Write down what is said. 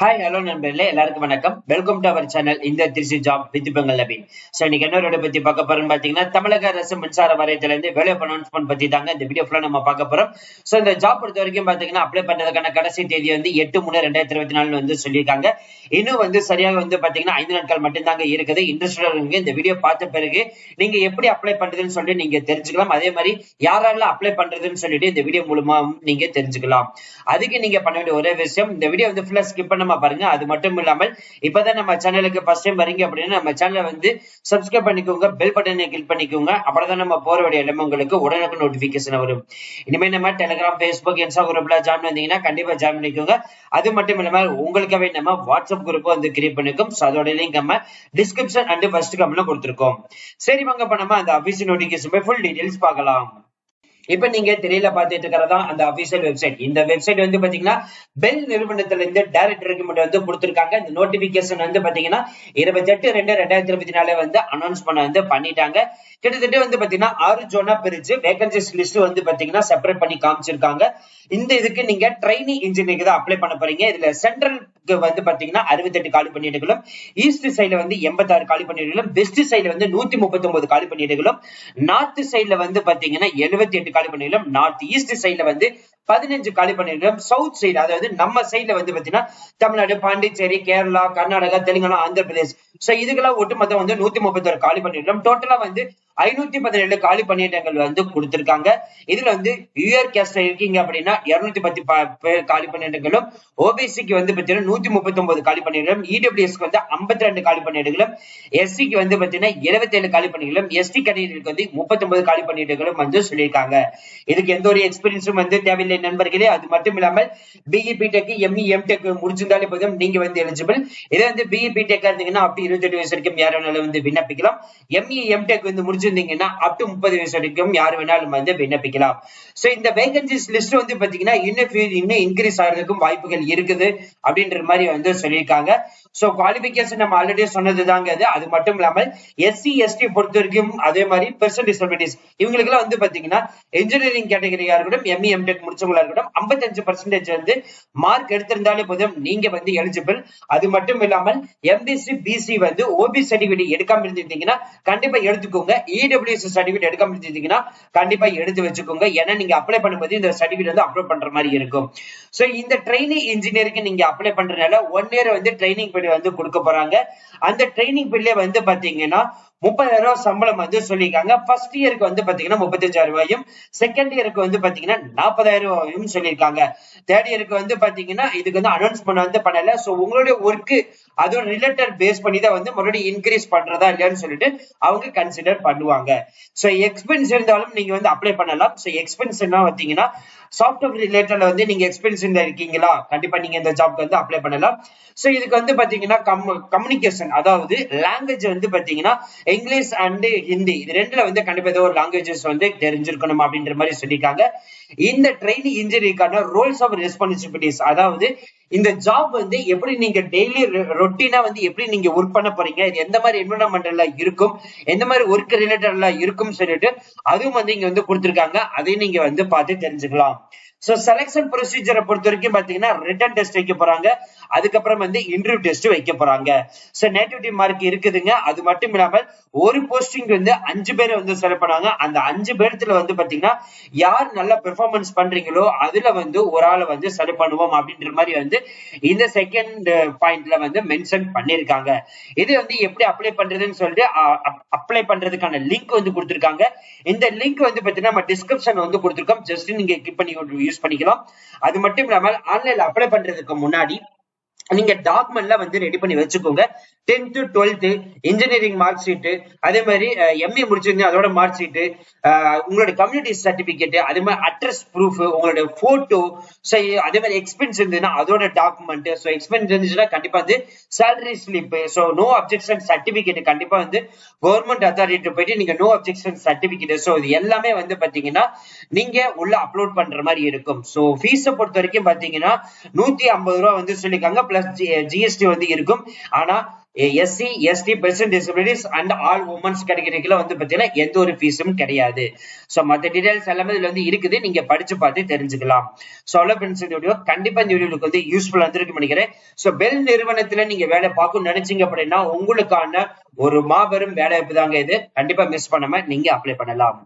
Hi hello நண்பர்களே. எல்லாருக்கும் வணக்கம். வெல்கம் டு அவர் சேனல் இந்த திருச்சி ஜாப் வித் பெங்கல் நபீன் சோ இன்னைக்கு என்ன பத்தி பார்க்க போறோம்னு பாத்தீங்கன்னா தமிழக அரசு மின்சார வாரியத்துல இருந்து வேலை அனௌன்ஸ்மெண்ட் பத்தி தாங்க இந்த வீடியோ ஃபுல்லா நம்ம பார்க்க போறோம். சோ இந்த ஜாப் பொறுத்த வரைக்கும் பாத்தீங்கன்னா அப்ளை பண்றதுக்கான கடைசி தேதி வந்து எட்டு மூணு ரெண்டாயிரத்தி இருபத்தி நாலு வந்து சொல்லியிருக்காங்க. இன்னும் வந்து சரியாக வந்து பாத்தீங்கன்னா ஐந்து நாட்கள் மட்டும்தாங்க இருக்குது. இன்ட்ரெஸ்டட் இந்த வீடியோ பார்த்த பிறகு நீங்க எப்படி அப்ளை பண்றதுன்னு சொல்லிட்டு நீங்க தெரிஞ்சுக்கலாம். அதே மாதிரி யாரெல்லாம் அப்ளை பண்றதுன்னு சொல்லிட்டு இந்த வீடியோ மூலமா நீங்க தெரிஞ்சுக்கலாம். அதுக்கு நீங்க பண்ண வேண்டிய ஒரே விஷயம் இந்த வீடியோ வந்து ஃபுல்லா ஸ்கிப் பண்ணாம பாருங்க. அது மட்டும் இல்லாமல் இப்பதான் நம்ம சேனலுக்கு ஃபர்ஸ்ட் டைம் வரீங்க அப்படின்னா நம்ம சேனலை வந்து சப்ஸ்கிரைப் பண்ணிக்கோங்க பெல் பட்டனை கிளிக் பண்ணிக்கோங்க. அப்பதான் நம்ம போற வேண்டிய எல்லாமே உங்களுக்கு உடனுக்கு நோட்டிபிகேஷன் வரும். இனிமே நம்ம டெலிகிராம் ஃபேஸ்புக் இன்ஸ்டா குரூப்ல ஜாயின் வந்தீங்கன்னா கண்டிப்பா ஜாயின் பண்ணிக்கோங்க. அது மட்டும் இல்லாமல் உங்களுக்காகவே நம்ம வாட்ஸ்அப் குரூப் வந்து கிரியேட் பண்ணிருக்கோம் So அதோட லிங்க் நம்ம டிஸ்கிரிப்ஷன் அண்ட் ஃபர்ஸ்ட் கமெண்ட்ல கொடுத்துருக்கோம். சரி வாங்க இப்ப நம்ம அந்த அபிஷியல் நோட்டிபிகேஷன் ஃபுல் டீடைல்ஸ் பார்க்கலாம். இப்ப நீங்க திரையில பாத்துட்டு இருக்கிறதா அந்த அபிஷியல் வெப்சைட் இந்த வெப்சைட் வந்து பாத்தீங்கன்னா பெல் நிறுவனத்துல இருந்து டைரக்ட் ரெக்கமெண்ட் வந்து கொடுத்திருக்காங்க. இந்த நோட்டிபிகேஷன் வந்து பாத்தீங்கன்னா இருபத்தி எட்டு ரெண்டு ரெண்டாயிரத்தி இருபத்தி நாலு வந்து அனௌன்ஸ் பண்ண வந்து பண்ணிட்டாங்க. கிட்டத்தட்ட வந்து பாத்தீங்கன்னா ஆறு ஜோனா பிரிச்சு வேகன்சிஸ் லிஸ்ட் வந்து பாத்தீங்கன்னா செப்பரேட் பண்ணி காமிச்சிருக்காங்க. இந்த இதுக்கு நீங்க ட்ரைனிங் இன்ஜினியருக்கு தான் அப்ளை பண்ண போறீங்க. இதுல சென்ட்ரல் வந்து பாத்தீங்கன்னா அறுபத்தெட்டு காலி பணியிடங்களும் ஈஸ்ட் சைடுல வந்து எண்பத்தாறு காலி பணியிடங்களும் வெஸ்ட் சைடுல வந்து நூத்தி முப்பத்தி ஒன்பது காலி பணியிடங்களும் நார்த் சைடுல வந்து பாத்தீங்கன்னா எழுபத்தி எட்டு காலி பணியிடங்களும் நார்த் ஈஸ்ட் சைடுல வந்து பதினஞ்சு காலி பணியிடம் சவுத் சைடு அதாவது நம்ம சைடுல வந்து பாத்தீங்கன்னா தமிழ்நாடு பாண்டிச்சேரி கேரளா கர்நாடகா தெலுங்கானா ஆந்திர பிரதேஷ் சோ இதுக்கெல்லாம் ஒட்டுமொத்தம் வந்து நூத்தி முப்பத்தி ஒரு காலி பணியிடம் டோட்டலா வந்து ஐநூத்தி பதினேழு காலி பணியிடங்கள் வந்து கொடுத்திருக்காங்க. இதுல வந்து யூஆர் கேஸ்ட்ல இருக்கீங்க அப்படின்னா இருநூத்தி பத்து பேர் காலி பணியிடங்களும் ஓபிசிக்கு வந்து பாத்தீங்கன்னா நூத்தி முப்பத்தி ஒன்பது காலி பணியிடம் இடபிள்யூஎஸ்க்கு வந்து ஐம்பத்தி ரெண்டு காலி பணியிடங்களும் எஸ்சிக்கு வந்து பாத்தீங்கன்னா இருபத்தி ஏழு காலி பணியிடங்களும் எஸ்டி கேட்டகரிக்கு வந்து முப்பத்தி ஒன்பது காலி பணியிடங்களும் வந்து சொல்லியிருக்காங்க. இதுக்கு எந்த ஒரு எக்ஸ்பீரியன்ஸும் வந்து தேவையில்லை. நண்பர்களே அது மட்டும் இல்லாமல் பிஇ பிடெக் எம்இ எம்டெக் முடிச்சிருந்தாலே போதும். நீங்க வந்து எலிஜிபிள் இதே வந்து பிஇ பிடெக்கா இருந்தீங்கன்னா அப்படி இருபத்தெட்டு வயசு வரைக்கும் யார் வேணாலும் வந்து விண்ணப்பிக்கலாம். எம்இ எம்டெக் வந்து முடிச்சிருந்தீங்கன்னா அப் டு முப்பது வயசு வரைக்கும் யார் வேணாலும் வந்து விண்ணப்பிக்கலாம். சோ இந்த வேகன்சிஸ் லிஸ்ட் வந்து பாத்தீங்கன்னா இன்னும் இன்னும் இன்க்ரீஸ் ஆகிறதுக்கும் வாய்ப்புகள் இருக்குது அப்படின்ற மாதிரி வந்து சொல்லியிருக்காங்க. சோ குவாலிபிகேஷன் நம்ம ஆல்ரெடி சொன்னது தாங்க அது. அது மட்டும் இல்லாமல் எஸ்சி எஸ்டி பொறுத்த வரைக்கும் அதே மாதிரி பெர்சன் டிசபிலிட்டிஸ் இவங்களுக்கு எல்லாம் வந்து பாத்தீங்கன்னா இன்ஜினியரிங் கேட்டகரியா இருக்கட்டும் எம்இ எம்டெக் முடிச்ச படிச்சவங்களா இருக்கட்டும் ஐம்பத்தஞ்சு பர்சன்டேஜ் வந்து மார்க் எடுத்திருந்தாலே போதும் நீங்க வந்து எலிஜிபிள் அது மட்டும் இல்லாமல் M B C B C வந்து ஓபி சர்டிபிகேட் எடுக்காம இருந்திருந்தீங்கன்னா கண்டிப்பா எடுத்துக்கோங்க. இடபிள்யூஎஸ் சர்டிபிகேட் எடுக்காம இருந்திருந்தீங்கன்னா கண்டிப்பா எடுத்து வச்சுக்கோங்க. ஏன்னா நீங்க அப்ளை பண்ணும்போது இந்த சர்டிபிகேட் வந்து அப்லோட் பண்ற மாதிரி இருக்கும். சோ இந்த ட்ரைனிங் இன்ஜினியருக்கு நீங்க அப்ளை பண்றதுனால ஒன் இயர் வந்து ட்ரைனிங் பீரியட் வந்து கொடுக்க போறாங்க. அந்த ட்ரைனிங் பீரியட்ல வந்து பாத்தீங்கன்னா முப்பதாயிரம் ரூபாய் சம்பளம் வந்து சொல்லியிருக்காங்க. ஃபர்ஸ்ட் இயருக்கு வந்து பாத்தீங்கன்னா முப்பத்தஞ்சாயிரம் ரூபாயும் செகண்ட் இயருக்கு வந்து பாத்தீங்கன்னா நாற்பதாயிரம் ரூபாயும் சொல்லியிருக்காங்க. தேர்ட் இயருக்கு வந்து பாத்தீங்கன்னா இதுக்கு வந்து அனௌன்ஸ் பண்ண வந்து பண்ணல. சோ உங்களுடைய ஒர்க்கு அதோட ரிலேட்டட் பேஸ் பண்ணி தான் வந்து மறுபடியும் இன்க்ரீஸ் பண்றதா இல்லையான்னு சொல்லிட்டு அவங்க கன்சிடர் பண்ணுவாங்க. சோ எக்ஸ்பென்ஸ் இருந்தாலும் நீங்க வந்து அப்ளை பண்ணலாம். சோ எக்ஸ்பென்ஸ் என்ன பார்த்தீங்கன்னா சாஃப்ட்வேர் ரிலேட்டட்ல வந்து நீங்க எக்ஸ்பீரியன்ஸ் இருக்கீங்களா? கண்டிப்பா நீங்க இந்த ஜாப்க்கு வந்து அப்ளை பண்ணலாம். சோ இதுக்கு வந்து பாத்தீங்கன்னா கம்யூனிகேஷன் அதாவது லாங்குவேஜ் வந்து பாத்தீங்கன்னா இங்கிலீஷ் அண்ட் ஹிந்தி இது ரெண்டுல வந்து கண்டிப்பா ஏதோ ஒரு லாங்குவேஜஸ் வந்து தெரிஞ்சிருக்கணும் அப்படின்ற மாதிரி சொல்லியிருக்காங்க. இந்த ட்ரைனிங் இன்ஜினியருக்கான ரோல்ஸ் ஆஃப் ரெஸ்பான்சிபிலிட்டிஸ் அதாவது இந்த ஜாப் வந்து எப்படி நீங்க டெய்லி ரொட்டீனா வந்து எப்படி நீங்க ஒர்க் பண்ண போறீங்க இது எந்த மாதிரி என்வரன்மெண்ட்ல இருக்கும் எந்த மாதிரி ஒர்க் ரிலேட்டட்ல இருக்கும் சொல்லிட்டு அதுவும் வந்து இங்க வந்து கொடுத்துருக்காங்க. அதையும் நீங்க வந்து பார்த்து தெரிஞ்சுக்கலாம். சோ செலெக்ஷன் ப்ரொசீஜரை பொறுத்த வரைக்கும் பாத்தீங்கன்னா ரிட்டன் டெஸ்ட் வைக்க போறாங்க. அதுக்கப்புறம் வந்து இன்டர்வியூ டெஸ்ட் வைக்க போறாங்க. சோ நேட்டிவிட்டி மார்க் இருக்குதுங்க. அது மட்டும் இல்லாமல் ஒரு போஸ்டிங் வந்து அஞ்சு பேர் வந்து செலக்ட் பண்ணாங்க அந்த அஞ்சு பேர்த்துல வந்து பாத்தீங்கன்னா யார் நல்ல பெர்ஃபார்மன்ஸ் பண்றீங்களோ அதுல வந்து ஒரு ஆளை வந்து செலக்ட் பண்ணுவோம் அப்படின்ற மாதிரி வந்து இந்த செகண்ட் பாயிண்ட்ல வந்து மென்ஷன் பண்ணிருக்காங்க இது வந்து எப்படி அப்ளை பண்றதுன்னு சொல்லிட்டு அப்ளை பண்றதுக்கான லிங்க் வந்து கொடுத்துருக்காங்க. இந்த லிங்க் வந்து பாத்தீங்கன்னா நம்ம டிஸ்கிரிப்ஷன் வந்து கொடுத்துருக்கோம். ஜஸ்ட் நீங்க கிளிக் பண்ணி யூஸ் பண்ணிக்கலாம் அது மட்டும் இல்லாமல் ஆன்லைன்ல அப்ளை பண்றதுக்கு முன்னாடி நீங்க டாக்குமெண்ட்ல வந்து ரெடி பண்ணி வச்சுக்கோங்க. Tenth twelfth engineering mark sheet அதே மாதிரி எம்ஏ முடிச்சிருந்தீங்க அதோட மார்க் ஷீட்டு உங்களோட கம்யூனிட்டி சர்டிபிகேட் அதே மாதிரி அட்ரஸ் ப்ரூஃப் உங்களோட போட்டோ ஸோ அதே மாதிரி எக்ஸ்பென்ஸ் இருந்ததுன்னா அதோட டாக்குமெண்ட் ஸோ எக்ஸ்பென்ஸ் இருந்துச்சுன்னா கண்டிப்பா வந்து salary slip so no objection certificate கண்டிப்பா வந்து கவர்மெண்ட் அத்தாரிட்டி போயிட்டு நீங்க நோ அப்ஜெக்ஷன் சர்டிபிகேட் ஸோ இது எல்லாமே வந்து பாத்தீங்கன்னா நீங்க உள்ள அப்லோட் பண்ற மாதிரி இருக்கும். ஸோ ஃபீஸை பொறுத்த வரைக்கும் பாத்தீங்கன்னா நூத்தி ஐம்பது ரூபா வந்து சொல்லியிருக்காங்க பிளஸ் ஜிஎஸ்டி eh, வந்து இருக்கும். ஆனா SC ST person disabilities and all womens கேட்டகரிக்குள்ள வந்து பாத்தீங்கன்னா எந்த ஒரு ஃபீஸும் கிடையாது. சோ மத்த டீடைல்ஸ் எல்லாமே இதுல வந்து இருக்குது. நீங்க படிச்சு பார்த்து தெரிஞ்சுக்கலாம். ஸோ அவ்வளோ ஃப்ரெண்ட்ஸ் இந்த வீடியோ கண்டிப்பா இந்த வீடியோக்கு வந்து யூஸ்ஃபுல்லா இருந்திருக்கு நினைக்கிறேன். ஸோ பெல் நிறுவனத்துல நீங்க வேலை பார்க்கணும்னு நினைச்சீங்க அப்படின்னா உங்களுக்கான ஒரு மாபெரும் வேலை வாய்ப்பு தாங்க இது. கண்டிப்பா மிஸ் பண்ணாம நீங்க அப்ளை பண்ணலாம்.